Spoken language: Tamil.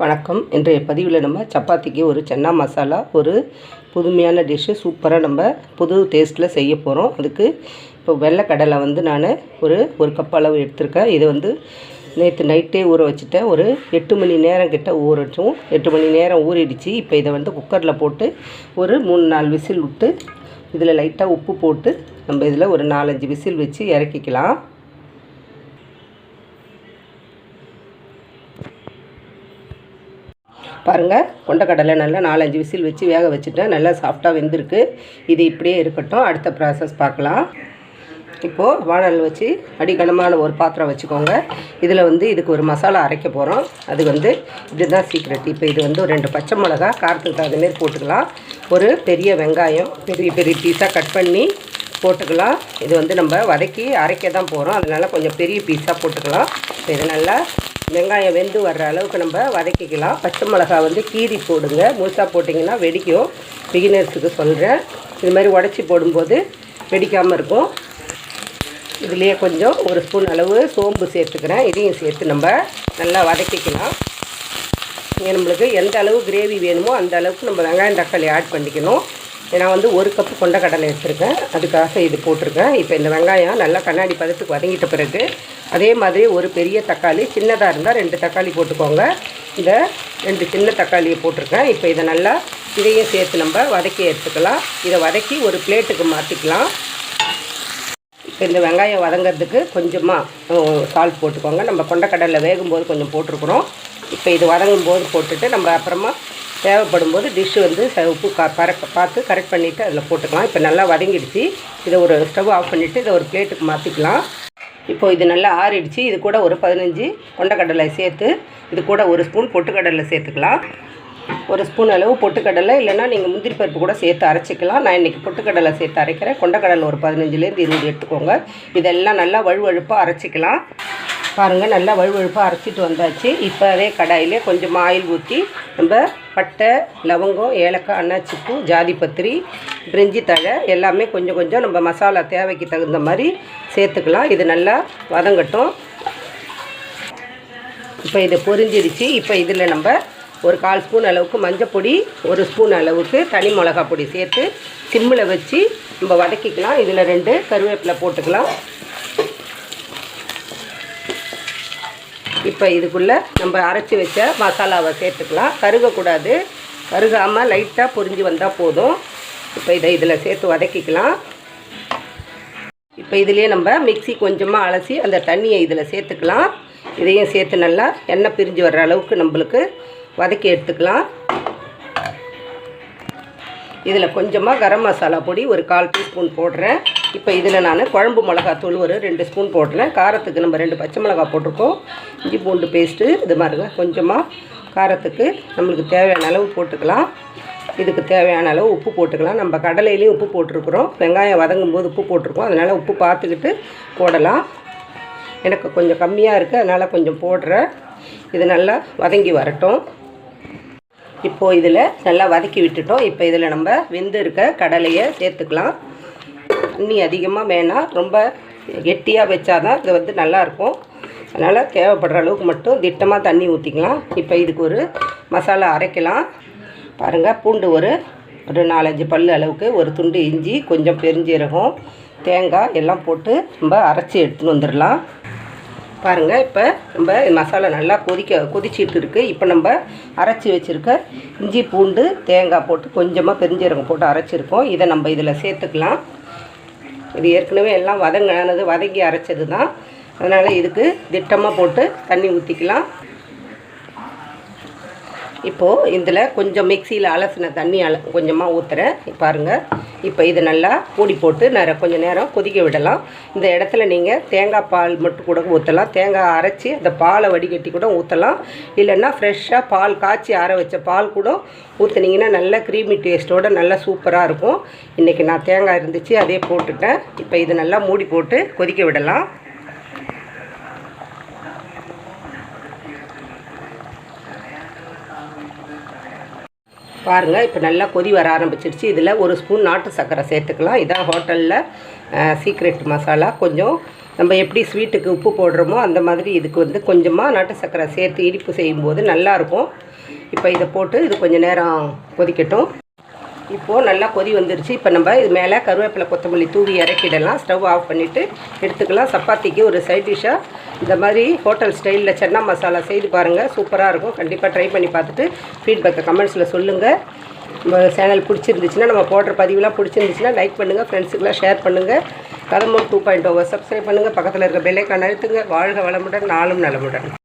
வணக்கம். இன்றைய பதிவில் நம்ம சப்பாத்திக்கு ஒரு சன்னா மசாலா ஒரு புதுமையான டிஷ்ஷு சூப்பராக நம்ம புது டேஸ்ட்டில் செய்ய போகிறோம் அதுக்கு இப்போ வெள்ளைக்கடலை வந்து நான் ஒரு ஒரு கப் அளவு எடுத்திருக்கேன். இதை வந்து நேற்று நைட்டே ஊற வச்சுட்டேன். ஒரு எட்டு மணி நேரம் கிட்ட ஊறட்டும் எட்டு மணி நேரம் ஊறிடுச்சு. இப்போ இதை வந்து குக்கரில் போட்டு ஒரு மூணு நாலு விசில் விட்டு இதில் லைட்டாக உப்பு போட்டு நம்ம இதில் ஒரு நாலஞ்சு விசில் வச்சு இறக்கிக்கலாம். பாருங்கள் கொண்டக்கடலை நல்லா நாலஞ்சு விசில் வச்சு வேக வச்சுட்டேன் நல்லா சாஃப்டாக வெந்திருக்கு. இது இப்படியே இருக்கட்டும். அடுத்த ப்ராசஸ் பார்க்கலாம். இப்போது வானல் வச்சு அடிக்கனமான ஒரு பாத்திரம் வச்சுக்கோங்க. இதில் வந்து இதுக்கு ஒரு மசாலா அரைக்க போகிறோம் அது வந்து இதுதான் சீக்ரெட் இப்போ இது வந்து ஒரு ரெண்டு பச்சை மிளகா காரத்துக்கு தகுந்தமாரி போட்டுக்கலாம். ஒரு பெரிய வெங்காயம் பெரிய பெரிய பீஸாக கட் பண்ணி போட்டுக்கலாம். இது வந்து நம்ம வதக்கி அரைக்க தான் போகிறோம் அதனால் கொஞ்சம் பெரிய பீஸாக போட்டுக்கலாம். இப்போ இது நல்லா வெங்காயம் வெந்து வர்ற அளவுக்கு நம்ம வதக்கிக்கலாம். பச்சை மிளகா வந்து கீரி போடுங்க. முழுசாக போட்டிங்கன்னா வெடிக்கும். பிகினர்ஸுக்கு சொல்கிறேன் இது மாதிரி உடச்சி போடும்போது வெடிக்காமல் இருக்கும். இதுலேயே கொஞ்சம் ஒரு ஸ்பூன் அளவு சோம்பு சேர்த்துக்கிறேன். இதையும் சேர்த்து நம்ம நல்லா வதக்கிக்கலாம். இங்கே நம்மளுக்கு எந்த அளவு கிரேவி வேணுமோ அந்த அளவுக்கு நம்ம வெங்காயம் தக்காளி ஆட் பண்ணிக்கணும். நான் வந்து ஒரு கப்பு கொண்டக்கடலை எடுத்துருக்கேன். அதுக்காக இது போட்டிருக்கேன். இப்போ இந்த வெங்காயம் நல்லா கண்ணாடி பதத்துக்கு வதங்கிட்ட பிறகு அதே மாதிரி ஒரு பெரிய தக்காளி சின்னதாக இருந்தால் ரெண்டு தக்காளி போட்டுக்கோங்க. இந்த ரெண்டு சின்ன தக்காளியை போட்டிருக்கேன். இப்போ இதை நல்லா இதையும் சேர்த்து நம்ம வதக்கி எடுத்துக்கலாம். இதை வதக்கி ஒரு பிளேட்டுக்கு மாற்றிக்கலாம் இப்போ இந்த வெங்காயம் வதங்கிறதுக்கு கொஞ்சமாக சால்ட் போட்டுக்கோங்க. நம்ம கொண்டக்கடலில் வேகும்போது கொஞ்சம் போட்டிருக்குறோம் இப்போ இது வதங்கும் போது போட்டுட்டு நம்ம அப்புறமா தேவைப்படும் போது டிஷ்ஷு வந்து ச- உப்பு கா பறக்க பார்த்து கரெக்ட் பண்ணிவிட்டு அதில் போட்டுக்கலாம். இப்போ நல்லா வதங்கிடுச்சு. இதை ஒரு ஸ்டவ் ஆஃப் பண்ணிவிட்டு இதை ஒரு பிளேட்டுக்கு மாற்றிக்கலாம் இப்போ இது நல்லா ஆறிடுச்சு. இது கூட ஒரு பதினஞ்சு கொண்டக்கடலை சேர்த்து இது கூட ஒரு ஸ்பூன் பொட்டுக்கடலை சேர்த்துக்கலாம். ஒரு ஸ்பூன் அளவு பொட்டுக்கடலை இல்லைன்னா நீங்கள் முந்திரி பருப்பு கூட சேர்த்து அரைச்சிக்கலாம். நான் இன்றைக்கி பொட்டுக்கடலை சேர்த்து அரைக்கிறேன். கொண்டக்கடலை ஒரு பதினஞ்சுலேருந்து இருபது எடுத்துக்கோங்க. இதெல்லாம் நல்லா வழுவழுப்பாக அரைச்சிக்கலாம். பாருங்கள் நல்லா வழுவழுப்பாக அரைச்சிட்டு வந்தாச்சு. இப்போ அதே கொஞ்சம் ஆயில் ஊற்றி நம்ம பட்டை லவங்கம் ஏலக்காய் அன்னாச்சிப்பூ ஜாதிபத்திரி பிரிஞ்சி தழை எல்லாமே கொஞ்சம் கொஞ்சம் நம்ம மசாலா தேவைக்கு தகுந்த மாதிரி சேர்த்துக்கலாம். இது நல்லா வதங்கட்டும். இப்போ இது பொரிஞ்சிருச்சு. இப்போ இதில் நம்ம ஒரு கால் ஸ்பூன் அளவுக்கு மஞ்சப்பொடி ஒரு ஸ்பூன் அளவுக்கு தனி மிளகா பொடி சேர்த்து சிம்மில் வச்சு நம்ம வதக்கிக்கலாம். இதில் ரெண்டு கருவேப்பிலை போட்டுக்கலாம். இப்போ இதுக்குள்ளே நம்ம அரைச்சி வச்ச மசாலாவை சேர்த்துக்கலாம். கருகக்கூடாது. கருகாமல் லைட்டாக பொரிஞ்சு வந்தால் போதும். இப்போ இதை இதில் சேர்த்து வதக்கிக்கலாம். இப்போ இதுலேயே நம்ம மிக்ஸி கொஞ்சமாக அலசி அந்த தண்ணியை இதில் சேர்த்துக்கலாம். இதையும் சேர்த்து நல்லா எண்ணெய் பிரிஞ்சு வர்ற அளவுக்கு நம்மளுக்கு வதக்கி எடுத்துக்கலாம். இதில் கொஞ்சமாக கரம் மசாலா பொடி ஒரு கால் டீஸ்பூன் போடுறேன். இப்போ இதில் நான் குழம்பு மிளகாத்தூள் ஒரு ரெண்டு ஸ்பூன் போடுறேன் காரத்துக்கு நம்ம ரெண்டு பச்சை மிளகா போட்டிருக்கோம். இஞ்சி பூண்டு பேஸ்ட்டு இது மாதிரிங்க கொஞ்சமாக காரத்துக்கு நம்மளுக்கு தேவையான அளவு போட்டுக்கலாம். இதுக்கு தேவையான அளவு உப்பு போட்டுக்கலாம். நம்ம கடலையிலையும் உப்பு போட்டிருக்கிறோம். வெங்காயம் வதங்கும் போது உப்பு போட்டிருக்கோம். அதனால் உப்பு பார்த்துக்கிட்டு போடலாம். எனக்கு கொஞ்சம் கம்மியாக இருக்குது அதனால் கொஞ்சம் போடுறேன். இது நல்லா வதங்கி வரட்டும். இப்போது இதில் நல்லா வதக்கி விட்டுட்டோம். இப்போ இதில் நம்ம வெந்து இருக்க கடலையை சேர்த்துக்கலாம். தண்ணி அதிகமாக வேணாம் ரொம்ப கெட்டியாக வச்சா தான் இது வந்து நல்லாயிருக்கும். அதனால் தேவைப்படுற அளவுக்கு மட்டும் திட்டமாக தண்ணி ஊற்றிக்கலாம் இப்போ இதுக்கு ஒரு மசாலா அரைக்கலாம். பாருங்கள் பூண்டு ஒரு ஒரு நாலஞ்சு பல் அளவுக்கு ஒரு துண்டு இஞ்சி கொஞ்சம் பெருஞ்சீரகம் தேங்காய் எல்லாம் போட்டு நம்ம அரைச்சி எடுத்துன்னு வந்துடலாம் பாருங்கள் இப்போ நம்ம மசாலா நல்லா கொதிக்க கொதிச்சிட்டு இருக்குது இப்போ நம்ம அரைச்சி வச்சுருக்க இஞ்சி பூண்டு தேங்காய் போட்டு கொஞ்சமாக பெருஞ்சீரகம் போட்டு அரைச்சிருக்கோம். இதை நம்ம இதில் சேர்த்துக்கலாம். இது ஏற்கனவே எல்லாம் வதங்கினது வதங்கி அரைச்சது தான் அதனால் இதுக்கு திட்டமாக போட்டு தண்ணி ஊற்றிக்கலாம் இப்போது இதில் கொஞ்சம் மிக்சியில் அலசின தண்ணி அல கொஞ்சமாக ஊற்றுறேன் பாருங்கள் இப்போ இது நல்லா மூடி போட்டு நேர கொஞ்சம் நேரம் கொதிக்க விடலாம். இந்த இடத்துல நீங்கள் தேங்காய் பால் மட்டும் கூட ஊற்றலாம் தேங்காய் அரைச்சி அந்த பாலை வடிகட்டி கூட ஊற்றலாம் இல்லைன்னா ஃப்ரெஷ்ஷாக பால் காய்ச்சி ஆற வச்ச பால் கூட ஊற்றுனீங்கன்னா நல்ல க்ரீமி டேஸ்ட்டோட நல்லா சூப்பராக இருக்கும். இன்றைக்கி நான் தேங்காய் இருந்துச்சு அதே போட்டுட்டேன். இப்போ இது நல்லா மூடி போட்டு கொதிக்க விடலாம். பாருங்கள் இப்போ நல்லா கொதி வர ஆரம்பிச்சிருச்சு. இதில் ஒரு ஸ்பூன் நாட்டு சர்க்கரை சேர்த்துக்கலாம். இதான் ஹோட்டலில் சீக்ரெட் மசாலா. கொஞ்சம் நம்ம எப்படி ஸ்வீட்டுக்கு உப்பு போடுறோமோ அந்த மாதிரி இதுக்கு வந்து கொஞ்சமாக நாட்டு சர்க்கரை சேர்த்து இனிப்பு செய்யும்போது நல்லாயிருக்கும் இப்போ இதை போட்டு இது கொஞ்சம் நேரம் கொதிக்கட்டும். இப்போது நல்லா கொதி வந்துருச்சு. இப்போ நம்ம இது மேலே கருவேப்பிலை கொத்தமல்லி தூவி இறக்கிடலாம். ஸ்டவ் ஆஃப் பண்ணிவிட்டு எடுத்துக்கலாம். சப்பாத்திக்கு ஒரு சைட் டிஷ்ஷாக இந்த மாதிரி ஹோட்டல் ஸ்டைலில் சென்னா மசாலா செய்து பாருங்கள் சூப்பராக இருக்கும். கண்டிப்பாக ட்ரை பண்ணி பார்த்துட்டு ஃபீட்பேக்கை கமெண்ட்ஸில் சொல்லுங்கள் நம்ம சேனல் பிடிச்சிருந்துச்சுன்னா நம்ம போடுற பதிவுலாம் பிடிச்சிருந்துச்சுன்னா லைக் பண்ணுங்கள் ஃப்ரெண்ட்ஸுக்கெலாம் ஷேர் பண்ணுங்கள் Kadambam two point over oh, subscribe பண்ணுங்கள் பக்கத்தில் இருக்க பெல்லைக்கான் அழுத்துங்க. வாழ்க வளமுடன் நாளும் நலமுடன்.